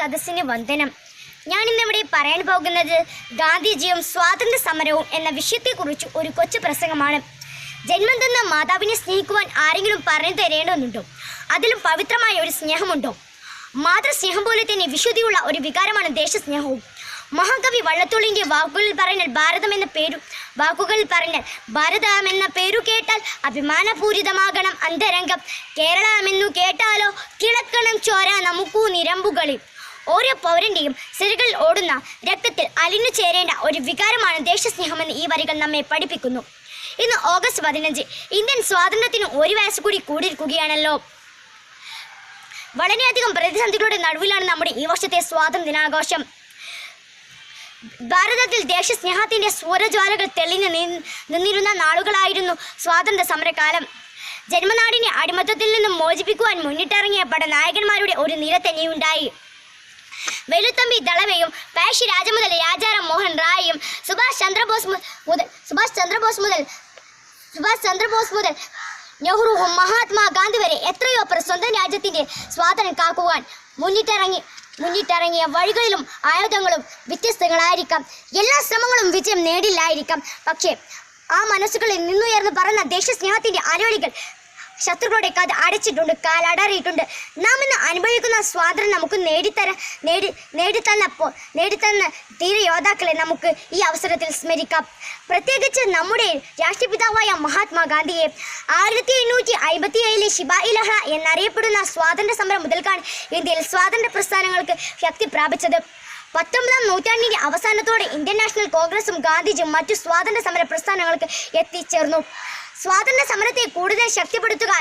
സദസ്സിന് വന്ദനം. ഞാനിന്നിവിടെ പറയാൻ പോകുന്നത് ഗാന്ധിജിയും സ്വാതന്ത്ര്യ സമരവും എന്ന വിഷയത്തെക്കുറിച്ച് ഒരു കൊച്ചു പ്രസംഗമാണ്. ജന്മം തന്ന മാതാവിനെ സ്നേഹിക്കുവാൻ ആരെങ്കിലും പറഞ്ഞു തരേണ്ടതുണ്ടോ? അതിലും പവിത്രമായ ഒരു സ്നേഹമുണ്ടോ? മാതൃസ്നേഹം പോലെ തന്നെ വിശുദ്ധിയുള്ള ഒരു വികാരമാണ് ദേശസ്നേഹവും. മഹാകവി വള്ളത്തോളിന്റെ വാക്കുകളിൽ പറഞ്ഞാൽ ഭാരതം എന്ന പേരു വാക്കുകളിൽ പറഞ്ഞാൽ ഭാരതം എന്ന പേരു കേട്ടാൽ അഭിമാനപൂരിതമാകണം അന്തരംഗം. കേരളമെന്നു കേട്ടാലോ കിളക്കണം ചോര നമുക്കു നിരമ്പുകളിൽ. ഓരോ പൗരന്റെയും സിരകളിൽ ഓടുന്ന രക്തത്തിൽ അലിഞ്ഞു ചേരേണ്ട ഒരു വികാരമാണ് ദേശസ്നേഹമെന്ന് ഈ വരികൾ നമ്മെ പഠിപ്പിക്കുന്നു. ഇന്ന് ഓഗസ്റ്റ് പതിനഞ്ച് ഇന്ത്യൻ സ്വാതന്ത്ര്യത്തിന് ഒരു വയസ്സ് കൂടി കൂടിയിരിക്കുകയാണല്ലോ. വളരെയധികം പ്രതിസന്ധികളുടെ നടുവിലാണ് നമ്മുടെ ഈ വർഷത്തെ സ്വാതന്ത്ര്യ ദിനാഘോഷം ഭാരതത്തിൽ ദേശസ്നേഹത്തിന്റെ സൂര്യജ്വാലകൾ തെളിഞ്ഞു നിന്നിരുന്ന നാളുകളായിരുന്നു സ്വാതന്ത്ര്യ സമരകാലം. ജന്മനാടിനെ അടിമത്തത്തിൽ നിന്നും മോചിപ്പിക്കുവാൻ മുന്നിട്ടിറങ്ങിയ പടനായകന്മാരുടെ ഒരു നിര തന്നെയുണ്ടായി വെലുത്തമ്പി ദളവയും പഴശ്ശി രാജ മുതൽ രാജാറാം മോഹൻ റായിയും സുഭാഷ് ചന്ദ്രബോസ് മുതൽ സുഭാഷ് ചന്ദ്രബോസ് മുതൽ സുഭാഷ് ചന്ദ്രബോസ് മുതൽ നെഹ്റുവും മഹാത്മാഗാന്ധി വരെ എത്രയോ പേർ സ്വന്തം രാജ്യത്തിന്റെ സ്വാതന്ത്ര്യം കാക്കുവാൻ മുന്നിട്ടിറങ്ങി മുന്നിട്ടിറങ്ങിയ വഴികളിലും ആയുധങ്ങളും വ്യത്യസ്തങ്ങളായിരിക്കാം. എല്ലാ ശ്രമങ്ങളും വിജയം നേടില്ലായിരിക്കാം. പക്ഷേ ആ മനസ്സുകളിൽ നിന്നുയർന്ന് പറഞ്ഞ ദേശസ്നേഹത്തിന്റെ അലവലികൾ ശത്രുക്കളുടെ കഥ അടച്ചിട്ടുണ്ട് കാലടറിയിട്ടുണ്ട്. നാം ഇന്ന് അനുഭവിക്കുന്ന സ്വാതന്ത്ര്യം നമുക്ക് നേടിത്തര നേടി നേടിത്തന്ന പോ- നേടിത്തന്ന ധീര യോദ്ധാക്കളെ നമുക്ക് ഈ അവസരത്തിൽ സ്മരിക്കാം. പ്രത്യേകിച്ച് നമ്മുടെ രാഷ്ട്രപിതാവായ മഹാത്മാഗാന്ധിയെ ആയിരത്തി എണ്ണൂറ്റി അമ്പത്തി ഏഴിലെ ശിബായി ലഹ എന്നറിയപ്പെടുന്ന സ്വാതന്ത്ര്യ സമരം മുതൽക്കാണ് ഇന്ത്യയിൽ സ്വാതന്ത്ര്യ പ്രസ്ഥാനങ്ങൾക്ക് ശക്തി പ്രാപിച്ചത്. പത്തൊമ്പതാം നൂറ്റാണ്ടിന്റെ അവസാനത്തോടെ ഇന്ത്യൻ നാഷണൽ കോൺഗ്രസും ഗാന്ധിജിയും മറ്റു സ്വാതന്ത്ര്യ സമര പ്രസ്ഥാനങ്ങൾക്ക് എത്തിച്ചേർന്നു. സ്വാതന്ത്ര്യ സമരത്തെ കൂടുതൽ ശക്തിപ്പെടുത്തുക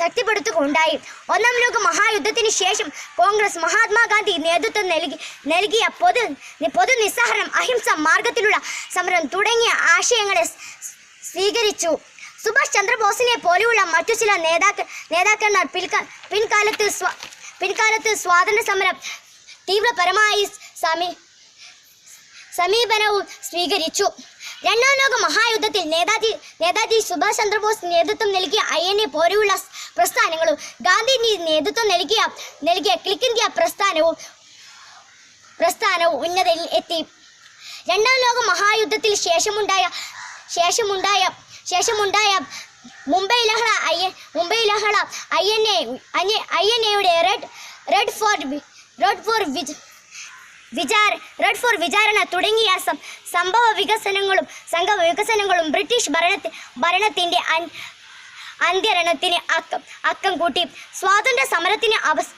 ശക്തിപ്പെടുത്തുകയുണ്ടായി. ഒന്നാം ലോക മഹായുദ്ധത്തിന് ശേഷം കോൺഗ്രസ് മഹാത്മാഗാന്ധി നേതൃത്വം നൽകി നൽകിയ പൊതു പൊതു നിസ്സഹരണം അഹിംസ മാർഗത്തിലുള്ള സമരം തുടങ്ങിയ ആശയങ്ങളെ സ്വീകരിച്ചു. സുഭാഷ് ചന്ദ്രബോസിനെ പോലെയുള്ള മറ്റു ചില നേതാക്ക നേതാക്കന്മാർ പിൽക്കാ പിൻകാലത്ത് സ്വ പിൻകാലത്ത് സ്വാതന്ത്ര്യ സമരം തീവ്രപരമായി സമീ സമീപനവും സ്വീകരിച്ചു. രണ്ടാം ലോക മഹായുദ്ധത്തിൽ നേതാജി നേതാജി സുഭാഷ് ചന്ദ്രബോസ് നേതൃത്വം നൽകിയ ഐ എൻ എ പോലെയുള്ള പ്രസ്ഥാനങ്ങളും ഗാന്ധിജി നേതൃത്വം നൽകിയ നൽകിയ ക്ലിക്ക് ഇന്ത്യ പ്രസ്ഥാനവും പ്രസ്ഥാനവും ഉന്നതയിൽ എത്തി. രണ്ടാം ലോക മഹായുദ്ധത്തിൽ ശേഷമുണ്ടായ ശേഷമുണ്ടായ ശേഷമുണ്ടായ മുംബൈ ലഹള ഐ മുംബൈ ലഹള I N A I N എയുടെ Red Red Fort Red Fort Vij വിചാര റെഡ് ഫോർ വിചാരണ തുടങ്ങിയ സംഭവ വികസനങ്ങളും സംഘ വികസനങ്ങളും ബ്രിട്ടീഷ് ഭരണത്തി ഭരണത്തിന്റെ അന്ത്യരണത്തിന് അക്കം അക്കം കൂട്ടി സ്വാതന്ത്ര്യ സമരത്തിന് അവസ്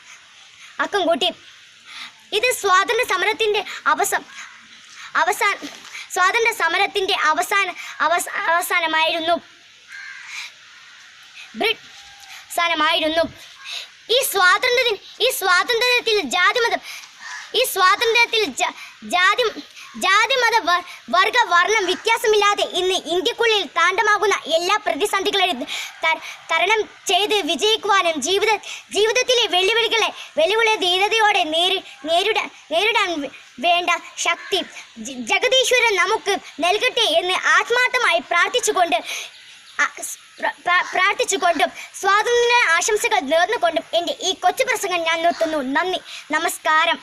അക്കം കൂട്ടി. ഇത് സ്വാതന്ത്ര്യ സമരത്തിന്റെ അവസ അവസാന സ്വാതന്ത്ര്യ സമരത്തിന്റെ അവസാന അവസ അവസാനമായിരുന്നു. ബ്രിട്ട് അവസാനമായിരുന്നു ഈ സ്വാതന്ത്ര്യത്തിന് ഈ സ്വാതന്ത്ര്യത്തിൽ ഈ സ്വാതന്ത്ര്യത്തിൽ ജാതി ജാതി മത വർഗ വർണം വ്യത്യാസമില്ലാതെ ഇന്ന് ഇന്ത്യക്കുള്ളിൽ താണ്ഡമാകുന്ന എല്ലാ പ്രതിസന്ധികളെയും തരണം ചെയ്ത് വിജയിക്കുവാനും ജീവിത ജീവിതത്തിലെ വെല്ലുവിളികളെ വെല്ലുവിളി ധീരതയോടെ നേരി നേരിടാൻ നേരിടാൻ വേണ്ട ശക്തി ജഗതീശ്വരൻ നമുക്ക് നൽകട്ടെ എന്ന് ആത്മാർത്ഥമായി പ്രാർത്ഥിച്ചുകൊണ്ട് പ്രാർത്ഥിച്ചുകൊണ്ടും സ്വാതന്ത്ര്യ ആശംസകൾ നേർന്നുകൊണ്ടും എന്റെ ഈ കൊച്ചു പ്രസംഗം ഞാൻ നിർത്തുന്നു. നന്ദി. നമസ്കാരം.